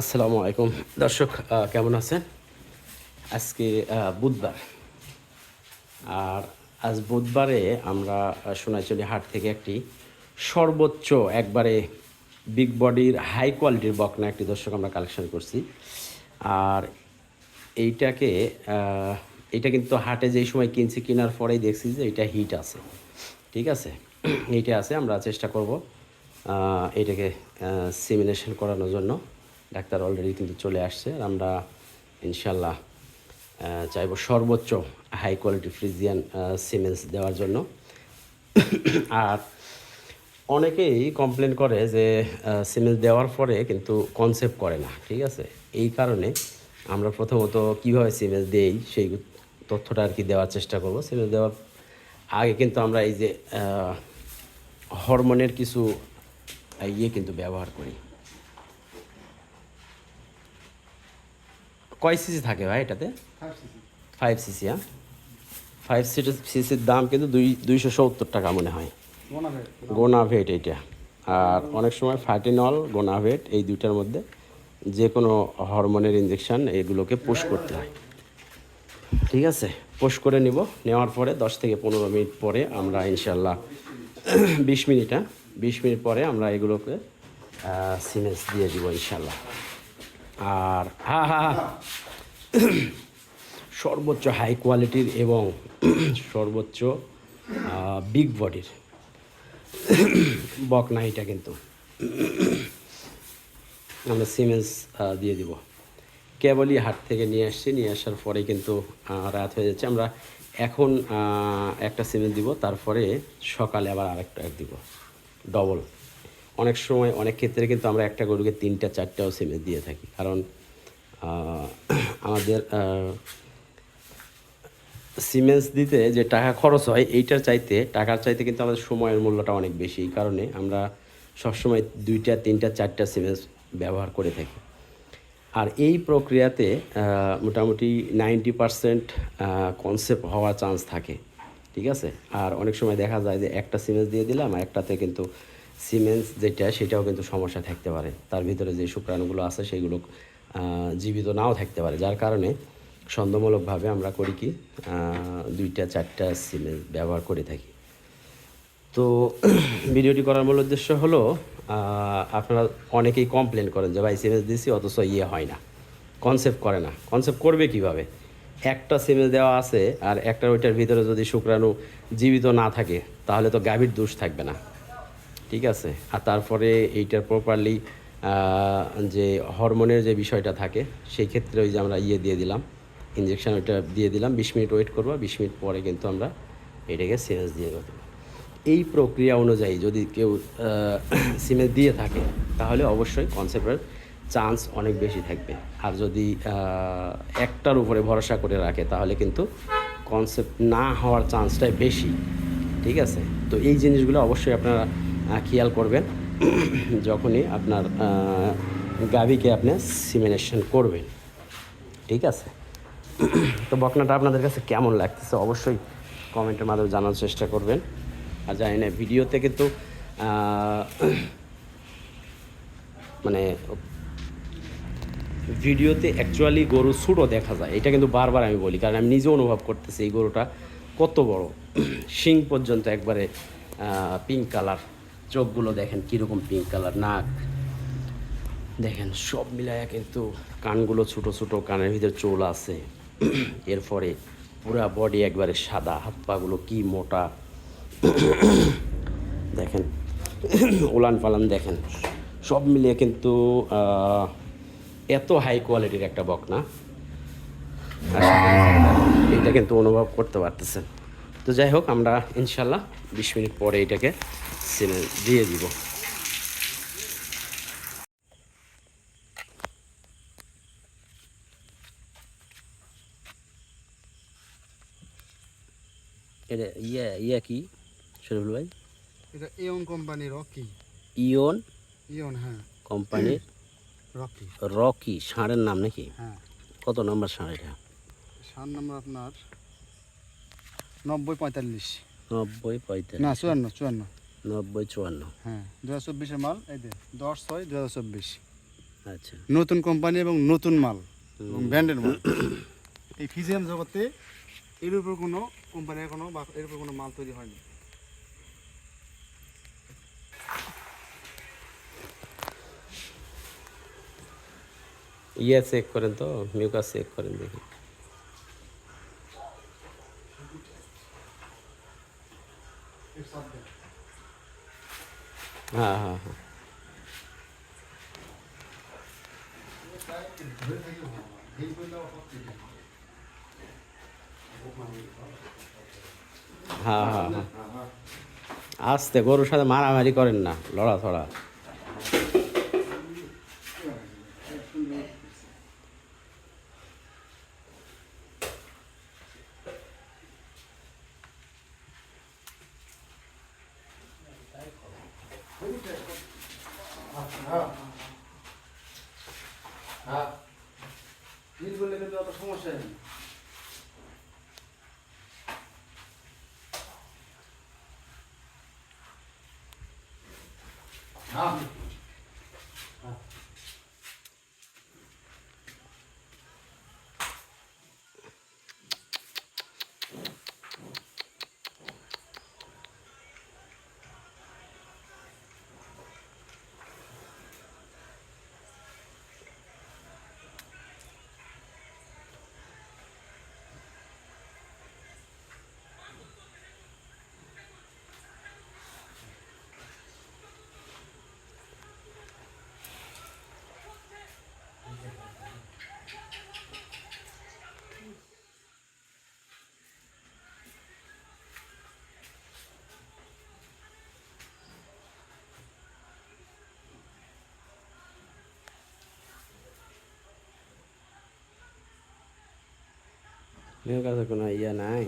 আসসালামু আলাইকুম। দর্শক কেমন আছেন? আজকে বুধবার। আর আজ বুধবারে আমরা আহ, সোনাইচুরি হাট থেকে একটি সর্বোচ্চ একবারে বিগ বডির হাই কোয়ালিটির বকনা একটি দর্শক আমরা কালেকশন করছি। আর এইটাকে এটা কিন্তু হাটে যেই সময় কিনছি কেনার পরেই দেখছি যে এটা হিট আছে। ঠিক আছে? এইটা আছে আমরা চেষ্টা করব এটাকে সিমিনেশন করানোর জন্য। ডাক্তার অলরেডি কিন্তু চলে আসছে আর আমরা ইনশাল্লাহ চাইব সর্বোচ্চ হাই কোয়ালিটি ফ্রিজিয়ান সিমেন্স দেওয়ার জন্য। আর অনেকেই কমপ্লেন করে যে সিমেন্স দেওয়ার পরে কিন্তু কনসেপ্ট করে না, ঠিক আছে? এই কারণে আমরা প্রথমত কীভাবে সিমেন্স দেই সেই তথ্যটা আর কি দেওয়ার চেষ্টা করব। সিমেন্স দেওয়ার আগে কিন্তু আমরা এই যে হরমোনের কিছু ইয়ে কিন্তু ব্যবহার করি। কয় সিসি থাকে ভাই এটাতে? ফাইভ সিসি হ্যাঁ? ফাইভ সিটি সিসির দাম কিন্তু দুই দুইশো সত্তর টাকা মনে হয়। গোনাভেট এইটা। আর অনেক সময় ফাইটিনল গোনাভেট এই দুইটার মধ্যে যে কোনো হরমোনের ইঞ্জেকশন এগুলোকে পুশ করতে হয়। ঠিক আছে? পুশ করে নিব। নেওয়ার পরে দশ থেকে পনেরো মিনিট পরে আমরা ইনশাল্লাহ বিশ মিনিট হ্যাঁ? বিশ মিনিট পরে আমরা এগুলোকে সিমেন্স দিয়ে দিব ইনশাল্লাহ আর হ্যাঁ হ্যাঁ। সর্বোচ্চ হাই কোয়ালিটির এবং সর্বোচ্চ বিগ বডির বকনা এটা কিন্তু আমরা সিমেন্স দিয়ে দিব। কেবলই হাট থেকে নিয়ে আসছি, নিয়ে আসার পরে কিন্তু রাত হয়ে যাচ্ছে। আমরা এখন একটা সিমেন্স দিব, তারপরে সকালে আবার আরেকটা দিব। ডবল অনেক সময় অনেক ক্ষেত্রে কিন্তু আমরা একটা গরুকে তিনটা, চারটাও সিমেন্স দিয়ে থাকি। কারণ আমাদের সিমেন্স দিতে যে টাকা খরচ হয়, এইটার চাইতে, টাকার চাইতে কিন্তু আমাদের সময়ের মূল্যটা অনেক বেশি। এই কারণে আমরা সবসময় দুইটা, তিনটা, চারটা সিমেন্স ব্যবহার করে থাকি। আর এই প্রক্রিয়াতে মোটামুটি নাইনটি পারসেন্ট কনসেপ্ট হওয়ার চান্স থাকে। ঠিক আছে? আর অনেক সময় দেখা যায় যে একটা সিমেন্স দিয়ে দিলাম, আর একটাতে কিন্তু সিমেন্স যেটা, সেটাও কিন্তু সমস্যা থাকতে পারে। তার ভিতরে যে শুক্রাণুগুলো আছে, সেগুলো জীবিত নাও থাকতে পারে। যার কারণে সন্দেহমূলকভাবে আমরা করি কি দুইটা, চারটা সিমেন্স ব্যবহার করে থাকি। তো ভিডিওটি করার মূল উদ্দেশ্য হলো আপনারা অনেকেই কমপ্লেন করেন যে, ভাই, সিমেন্স দিছি, অথচ ইয়ে হয় না। কনসেপ্ট করে না। কনসেপ্ট করবে কীভাবে? একটা সিমেন্স দেওয়া আছে, আর একটা ওইটার ভিতরে যদি শুক্রাণু জীবিত না থাকে, তাহলে তো গাভীর দোষ থাকবে না। ঠিক আছে। আর তারপরে এইটার প্রপারলি যে হরমোনের যে বিষয়টা থাকে, সেই ক্ষেত্রে ওই যে আমরা ইয়ে দিয়ে দিলাম ইঞ্জেকশন ওইটা দিয়ে দিলাম, বিশ মিনিট ওয়েট করব, বিশ মিনিট পরে কিন্তু আমরা এটাকে সিমেন্স দিয়ে দেবো। এই প্রক্রিয়া অনুযায়ী যদি কেউ সিমেন্স দিয়ে থাকে, তাহলে অবশ্যই কনসেপ্টের চান্স অনেক বেশি থাকবে। আর যদি একটার উপরে ভরসা করে রাখে, তাহলে কিন্তু কনসেপ্ট না হওয়ার চান্সটাই বেশি। ঠিক আছে? তো এই জিনিসগুলো অবশ্যই আপনারা খেয়াল করবেন যখনই আপনার গাভীকে আপনি সিমিনেশন করবেন। ঠিক আছে? তো বকনাটা আপনাদের কাছে কেমন লাগতেছে অবশ্যই কমেন্টের মাধ্যমে জানার চেষ্টা করবেন। আর জানি না ভিডিওতে কিন্তু মানে ভিডিওতে অ্যাকচুয়ালি গরু ছোটো দেখা যায়। এটা কিন্তু বারবার আমি বলি, কারণ আমি নিজে অনুভব করতেছি এই গরুটা কত বড়। শিং পর্যন্ত একবারে পিঙ্ক কালার চোখগুলো দেখেন কীরকম পিঙ্ক কালার নাক। দেখেন সব মিলায়া কিন্তু কানগুলো ছোট ছোট, কানের ভিতরে চোল আছে। এরপরে পুরা বডি একবারে সাদা, হাত পাগুলো কি মোটা। দেখেন, উলান পালান দেখেন। সব মিলিয়ে কিন্তু এত হাই কোয়ালিটির একটা বকনা। এটা কিন্তু অনুভব করতে পারতেছেন। তো যাই হোক, আমরা ইনশাল্লাহ বিশ মিনিট পরে এটাকে সিনে দিয়ে দিব। এটা ইয়ে ইয়ে কি শরীফুল ভাই? এটা ইয়ন কোম্পানি রকি ইয়ন ইয়ন হ্যাঁ। কোম্পানির রকি রকি ষাঁড়ের নাম নাকি? হ্যাঁ। কত নম্বর ষাঁড় এটা? সার নাম্বার আপনার নব্বই পঁয়তাল্লিশ। নব্বই না চুয়ান্ন চুয়ান্ন। নব্বই চুয়ান্ন। হ্যাঁ দু হাজার চব্বিশের মাল এই দে দশ ছয় দু হাজার চব্বিশ। আচ্ছা। নতুন কোম্পানি এবং নতুন মাল এবং ব্র্যান্ডের মাল। এই ফিজিয়াম জগতে এর উপর কোনো কোম্পানির কোনো বা এর উপর কোনো মাল তৈরি হয়নি। ইয়ে চেক করেন তো মিউকাস চেক করেন দেখি। হ্যাঁ হ্যাঁ হ্যাঁ। হ্যাঁ হ্যাঁ হ্যাঁ। আস্তে গরুর সাথে মারামারি করেন না লড়াথড়া করলে কিন্তু মেয়ের কাছে কোনো ইয়ে নাই